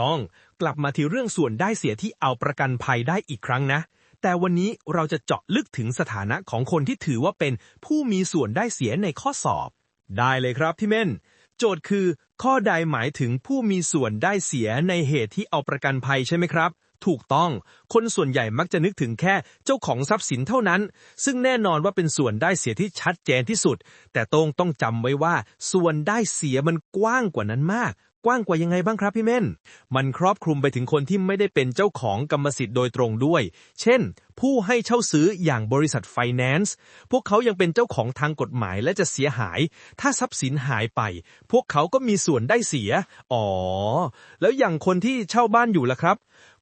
ต้อง กลับมาที่เรื่องส่วนได้เสียที่เอาประกันภัยได้อีกครั้งนะ แต่วันนี้เราจะเจาะลึกถึงสถานะของคนที่ถือว่าเป็นผู้มีส่วนได้เสียในข้อสอบ ได้เลยครับพี่เม่น โจทย์คือ ข้อใดหมายถึงผู้มีส่วนได้เสียในเหตุที่เอาประกันภัยใช่ไหมครับถูกต้อง คนส่วนใหญ่มักจะนึกถึงแค่เจ้าของทรัพย์สินเท่านั้น ซึ่งแน่นอนว่าเป็นส่วนได้เสียที่ชัดเจนที่สุด แต่โต้งต้องจำไว้ว่า ส่วนได้เสียมันกว้างกว่านั้นมากกว้างกว่ายังไงบ้างครับพี่เม่น มันครอบคลุมไปถึงคนที่ไม่ได้เป็นเจ้าของกรรมสิทธิ์โดยตรงด้วย เช่น ผู้ให้เช่าซื้ออย่างบริษัทไฟแนนซ์ พวกเขายังเป็นเจ้าของทางกฎหมายและจะเสียหาย ถ้าทรัพย์สินหายไป พวกเขาก็มีส่วนได้เสีย อ๋อ แล้วอย่างคนที่เช่าบ้านอยู่ล่ะครับ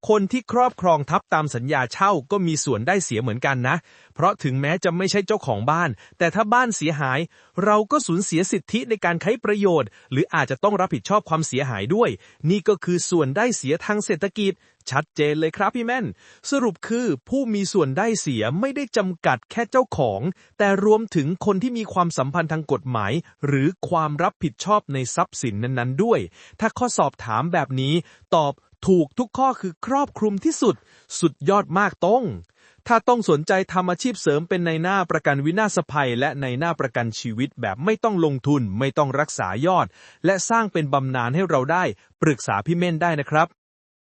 คนที่ครอบครองทับตามสัญญาเช่าก็มีส่วนได้เสียเหมือนกันนะ เพราะถึงแม้จะไม่ใช่เจ้าของบ้าน แต่ถ้าบ้านเสียหาย เราก็สูญเสียสิทธิในการใช้ประโยชน์ หรืออาจจะต้องรับผิดชอบความเสียหายด้วย นี่ก็คือส่วนได้เสียทางเศรษฐกิจ ชัดเจนเลยครับพี่แม่น สรุปคือผู้มีส่วนได้เสียไม่ได้จำกัดแค่เจ้าของ แต่รวมถึงคนที่มีความสัมพันธ์ทางกฎหมาย หรือความรับผิดชอบในทรัพย์สินนั้นๆด้วย ถ้าข้อสอบถามแบบนี้ตอบ ถูกทุกข้อคือครอบคลุมที่สุด สุดยอดมากต้อง ถ้าต้องสนใจทำอาชีพเสริมเป็นในหน้าประกันวินาศภัย และในหน้าประกันชีวิตแบบไม่ต้องลงทุน ไม่ต้องรักษายอด และสร้างเป็นบำนาญให้เราได้ ปรึกษาพี่เม่นได้นะครับ